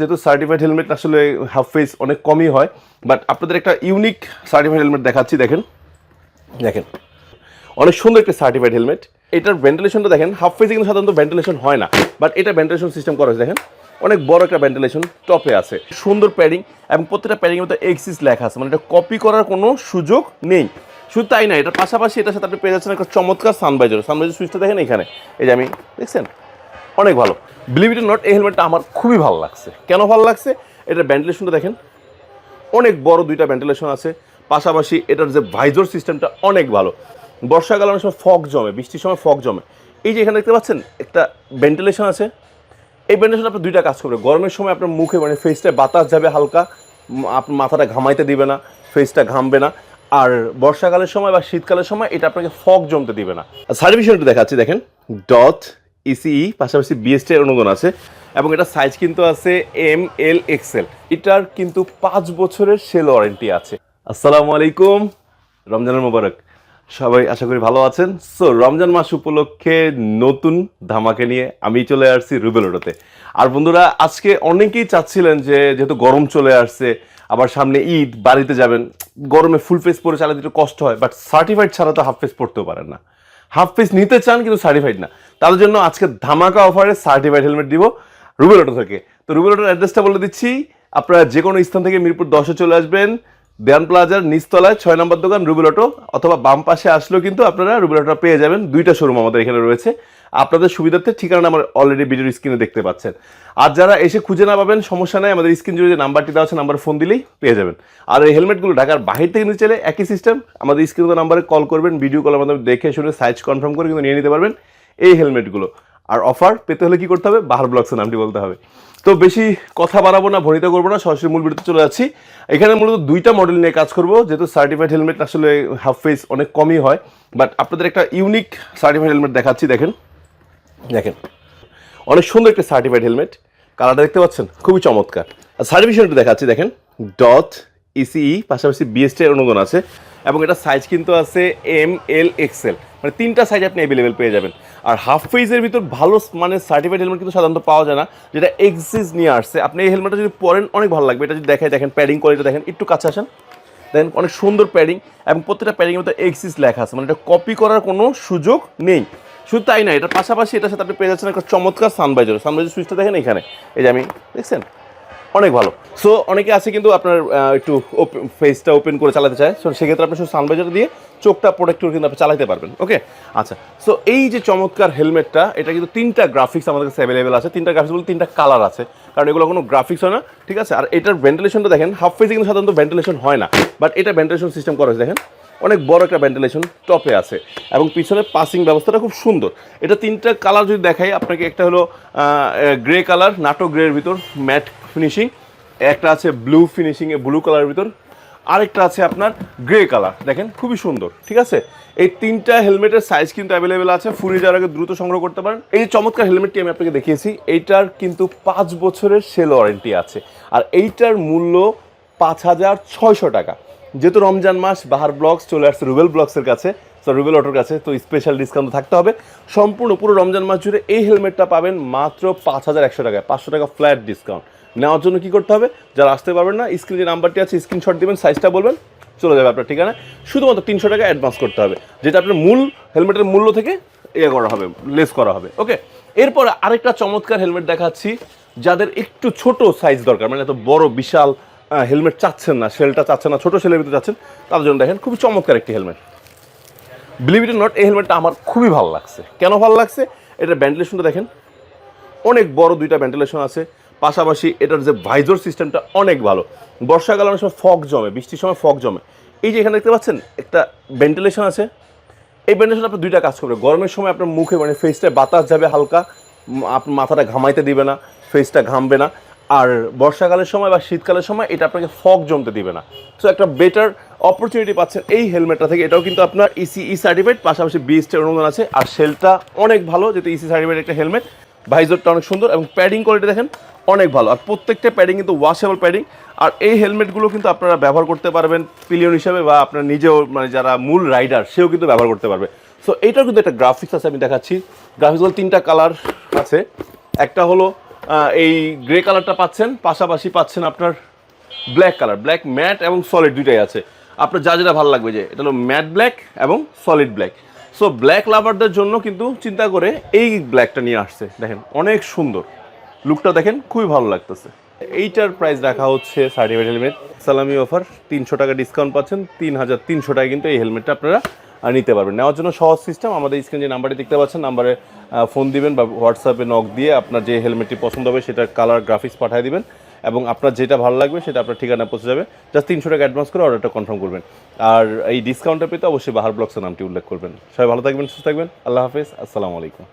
যেহেতু certified helmet আসলে half face অনেক কমই হয় বাট আপনাদের একটা ইউনিক সার্টিফাইড হেলমেট দেখাচ্ছি, দেখেন। দেখেন, অনেক সুন্দর একটা সার্টিফাইড হেলমেট এটার ভেন্টিলেশনটা দেখেন হাফ ফেসে কিন্তু সাধারণত ভেন্টিলেশন হয় না বাট এটা ভেন্টিলেশন সিস্টেম করা হয়েছে, দেখেন। অনেক বড় একটা ভেন্টিলেশন টপে আছে। সুন্দর প্যাডিং এবং প্রত্যেকটা প্যাডিংয়ের মধ্যে এক্সিস লেখা আছে মানে এটা কপি করার কোনো সুযোগ নেই। শুধু তাই না, এটার পাশাপাশি এটার সাথে আপনি পেয়ে যাচ্ছেন একটা চমৎকার সানবাইজার সানবাইজার সুইচটা দেখেন এখানে। এই যে আমি, দেখছেন? অনেক ভালো। বিলিভ ইট নট এই হেলমেটটা আমার খুবই ভালো লাগছে। কেন ভালো লাগছে? এটার ভেন্টিলেশনটা দেখেন। অনেক বড় দুইটা ভেন্টিলেশন আছে। পাশাপাশি এটার যে ভাইজোর সিস্টেমটা অনেক ভালো। বর্ষাকাল অনেক সময় ফগ জমে, বৃষ্টির সময় ফগ জমে। এই যে এখানে দেখতে পাচ্ছেন, একটা ভেন্টিলেশন আছে। এই ভেন্টিলেশন আপনার দুইটা কাজ করবে গরমের সময় আপনার মুখে মানে ফেসটা বাতাস যাবে হালকা। আপনার মাথাটা ঘামাইতে দিবে না ফেসটা ঘামবে না। আর বর্ষাকালের সময় বা শীতকালের সময় এটা আপনাকে ফগ জমতে দিবে না। সার্টিফিকেশনটা দেখাচ্ছি, দেখেন। ডট ইসিই পাশাপাশি বিএসটি এর অনুদান আছে, এবং এটা সাইজ কিন্তু আছে এম এল এক্সেল এটার কিন্তু পাঁচ বছরের সেল ওয়ারেন্টি আছে। আসসালামু আলাইকুম রমজানের মোবারক। সবাই আশা করি ভালো আছেন। সো রমজান মাস উপলক্ষে নতুন ধামাকে নিয়ে আমি চলে আসছি রুবেলোটোতে আর বন্ধুরা, আজকে অনেকেই চাচ্ছিলেন যে যেহেতু গরম চলে আসছে, আবার সামনে ঈদ, বাড়িতে যাবেন, গরমে ফুল ফেস পরে চালাতে একটু কষ্ট হয় বাট সার্টিফাইড ছাড়া তো হাফ ফেস পড়তেও পারেন না। হাফ পিস নিতে চান কিন্তু সার্টিফাইড না। তাদের জন্য আজকে ধামাকা অফারে সার্টিফাইড হেলমেট দিব রুবেল অটো থেকে। তো রুবেল অটোর অ্যাড্রেসটা বলে দিচ্ছি, আপনারা যে কোনো স্থান থেকে মিরপুর দশে চলে আসবেন। দেয়ান প্লাজার নিচতলায় ছয় নম্বর দোকান রুবেল অটো অথবা বাম পাশে আসলেও কিন্তু আপনারা রুবেল অটো পেয়ে যাবেন। দুইটা শোরুম আমাদের এখানে রয়েছে। আপনাদের সুবিধার্থে ঠিকানা আমার অলরেডি ভিডিওর স্ক্রিনে দেখতে পাচ্ছেন। আর যারা এসে খুঁজে না পাবেন, সমস্যা নেই, আমাদের স্ক্রিন জুড়ে যে নাম্বারটি দেওয়া আছে নাম্বার ফোন দিলেই পেয়ে যাবেন। আর এই হেলমেটগুলো ঢাকার বাহির থেকে নিতে চাইলে একই সিস্টেম আমাদের স্ক্রিনে নাম্বারে কল করবেন ভিডিও কলের মাধ্যমে দেখে শুনে সাইজ কনফার্ম করে কিন্তু নিয়ে নিতে পারবেন এই হেলমেটগুলো আর অফার পেতে হলে কি করতে হবে? বাহার ব্লগসের নামটি বলতে হবে। তো বেশি কথা বাড়াবো না ভরিত করব না, সরাসরি মূল ভিডিওতে চলে যাচ্ছি। এখানে মূলত দুইটা মডেল নিয়ে কাজ করব, যেহেতু সার্টিফাইড হেলমেট আসলে হাফ ফেস অনেক কমই হয় বাট আপনাদের একটা ইউনিক সার্টিফাইড হেলমেট দেখাচ্ছি, দেখেন। দেখেন, অনেক সুন্দর একটা সার্টিফাইড হেলমেট কালারটা দেখতে পাচ্ছেন? খুবই চমৎকার। আর সার্টিফিকেশনটা দেখাচ্ছি, দেখেন ডট ইসিই পাশাপাশি বিএসটি এর অনুদান আছে। এবং এটা সাইজ কিন্তু আছে এম এল এক্সেল মানে তিনটা সাইজ আপনি অ্যাভেলেবেল পেয়ে যাবেন। আর হাফ ফেজের ভিতর ভালো মানে সার্টিফাইড হেলমেট কিন্তু সাধারণত পাওয়া যায় না, যেটা এক্সিস নিয়ে আসছে। আপনি এই হেলমেটটা যদি পরেন, অনেক ভালো লাগবে। এটা যদি দেখেন দেখেন প্যাডিং কোয়ালিটি দেখেন, একটু কাছে আসেন। দেন অনেক সুন্দর প্যাডিং এবং প্রত্যেকটা প্যাডিংয়ের মধ্যে এক্সিস লেখা আছে। মানে এটা কপি করার কোনো সুযোগ নেই। শুধু তাই না এটার পাশাপাশি এটার সাথে আপনি পেয়ে যাচ্ছেন একটা চমৎকার সানবাইজার সানবাইজার সুইচটা দেখেন এখানে। এই যে আমি, দেখছেন? অনেক ভালো। সো অনেকে আছে কিন্তু আপনার একটু ফেসটা ওপেন করে চালাতে চায়। সো সেক্ষেত্রে আপনি শুধু সানবাইজার দিয়ে চোখটা প্রোটেক্ট করে কিন্তু আপনি চালাতে পারবেন। ওকে আচ্ছা। সো এই যে চমৎকার হেলমেটটা এটা কিন্তু তিনটা গ্রাফিক্স আমাদের কাছে অ্যাভেলেবেল আছে। তিনটা গ্রাফিক্স বলতে তিনটা কালার আছে। কারণ এগুলো কোনো গ্রাফিক্স হয় না। ঠিক আছে? আর এটার ভেন্টিলেশনটা দেখেন হাফ ফেসে কিন্তু সাধারণত ভেন্টিলেশন হয় না। বাট এটা ভেন্টিলেশন সিস্টেম করা হয়েছে, দেখেন। অনেক বড় একটা ভেন্টিলেশন টপে আছে। এবং পিছনে পাসিং ব্যবস্থাটা খুব সুন্দর। এটা তিনটা কালার যদি দেখাই, আপনাকে একটা হলো গ্রে কালার নাটো গ্রের ভিতর ম্যাট ফিনিশিং একটা আছে ব্লু ফিনিশিং এ ব্লু কালারের ভিতর, আরেকটা আছে আপনার গ্রে কালার দেখেন খুবই সুন্দর, ঠিক আছে? এই তিনটা হেলমেটের সাইজ কিন্তু অ্যাভেলেবেল আছে, ফুরিয়ে যাওয়ার আগে দ্রুত সংগ্রহ করতে পারেন। এই যে চমৎকার হেলমেটটি আমি আপনাকে দেখিয়েছি, এইটার কিন্তু পাঁচ বছরের সেল ওয়ারেন্টি আছে, আর এইটার মূল্য পাঁচ হাজার ছয়শো টাকা। যেহেতু রমজান মাস, বাহার ব্লগস চলে আসছে রুবেল ব্লগসের কাছে, তো রুবেল অটোর কাছে, তো স্পেশাল ডিসকাউন্ট থাকতে হবে। সম্পূর্ণ পুরো রমজান মাস জুড়ে এই হেলমেটটা পাবেন মাত্র পাঁচ হাজার একশো টাকায়, পাঁচশো টাকা ফ্ল্যাট ডিসকাউন্ট নেওয়ার জন্য কি করতে হবে? যারা আসতে পারবেন না স্ক্রিনে নাম্বারটি আছে স্ক্রিনশট দিবেন সাইজটা বলবেন, চলে যাবে আপনার ঠিকানা শুধুমাত্র তিনশো টাকা অ্যাডভান্স করতে হবে, যেটা আপনার মূল হেলমেটের মূল্য থেকে ইয়ে করা হবে লেস করা হবে ওকে এরপর আরেকটা চমৎকার হেলমেট দেখাচ্ছি, যাদের একটু ছোট সাইজ দরকার মানে এত বড়, বিশাল হেলমেট চাচ্ছেন না সেলটা চাচ্ছেন না, ছোটো সেলের ভিতরে চাচ্ছেন তার জন্য দেখেন, খুবই চমৎকার একটি হেলমেট বিলিভ ইট নট এই হেলমেটটা আমার খুবই ভালো লাগছে। কেন ভালো লাগছে? এটা ভেন্টিলেশনটা দেখেন, অনেক বড় দুইটা ভেন্টিলেশন আছে পাশাপাশি এটার যে ভাইজোর সিস্টেমটা অনেক ভালো। বর্ষাকাল অনেক সময় ফগ জমে, বৃষ্টির সময় ফগ জমে। এই যে এখানে দেখতে পাচ্ছেন, একটা ভেন্টিলেশন আছে। এই ভেন্টিলেশন আপনার দুইটা কাজ করবে। গরমের সময় আপনার মুখে মানে ফেসটা বাতাস যাবে হালকা আপনার মাথাটা ঘামাইতে দিবে না ফেসটা ঘামবে না। আর বর্ষাকালের সময় বা শীতকালের সময় এটা আপনাকে ফগ জমতে দিবে না। সো একটা বেটার অপরচুনিটি পাচ্ছেন এই হেলমেটটা থেকে। এটাও কিন্তু আপনার E ইসিই সার্টিফাইড পাশাপাশি বিএসটি অনুদান আছে। আর সেলটা অনেক ভালো, যেহেতু ইসি সার্টিফাইড একটা হেলমেট ভাইজরটা অনেক সুন্দর এবং প্যাডিং কোয়ালিটি দেখেন। অনেক ভালো। আর প্রত্যেকটা প্যাডিং কিন্তু ওয়াশেবল প্যাডিং আর এই হেলমেটগুলো কিন্তু আপনারা ব্যবহার করতে পারবেন পিলিয়ন হিসাবে বা আপনার নিজেও মানে যারা মূল রাইডার সেও কিন্তু ব্যবহার করতে পারবে। সো এইটার কিন্তু একটা গ্রাফিক্স আছে, আমি দেখাচ্ছি। গ্রাফিক্সগুলো তিনটা কালার আছে। একটা হলো এই গ্রে কালারটা পাচ্ছেন, পাশাপাশি পাচ্ছেন আপনার ব্ল্যাক কালার ব্ল্যাক ম্যাট এবং সলিড দুইটাই আছে। আপনার যা যেটা ভালো লাগবে যে, এটা হলো ম্যাট ব্ল্যাক এবং সলিড ব্ল্যাক সো ব্ল্যাক লাভারদের জন্য কিন্তু চিন্তা করে এই ব্ল্যাকটা নিয়ে আসছে। দেখেন, অনেক সুন্দর। লুকটা দেখেন খুবই ভালো লাগতেছে। এইটার প্রাইস রাখা হচ্ছে সার্টিফাইড হেলমেট সালামি অফার তিনশো টাকা ডিসকাউন্ট পাচ্ছেন তিন হাজার তিনশো টাকা কিন্তু এই হেলমেটটা আপনারা নিতে পারবেন। নেওয়ার জন্য সহজ সিস্টেম আমাদের স্ক্রিনে যে নাম্বারটি দেখতে পাচ্ছেন নাম্বারে ফোন দিবেন বা হোয়াটসঅ্যাপে নক দিয়ে আপনার যে হেলমেটটি পছন্দ হবে সেটার কালার গ্রাফিক্স পাঠিয়ে দিবেন এবং আপনার যেটা ভালো লাগবে সেটা আপনার ঠিকানা পৌঁছে যাবে। জাস্ট তিনশো টাকা অ্যাডভান্স করে অর্ডারটা কনফার্ম করবেন। আর এই ডিসকাউন্টটা পেতে অবশ্যই বাহার ব্লগসের নামটি উল্লেখ করবেন। সবাই ভালো থাকবেন, সুস্থ থাকবেন। আল্লাহ হাফেজ, আসসালামু আলাইকুম।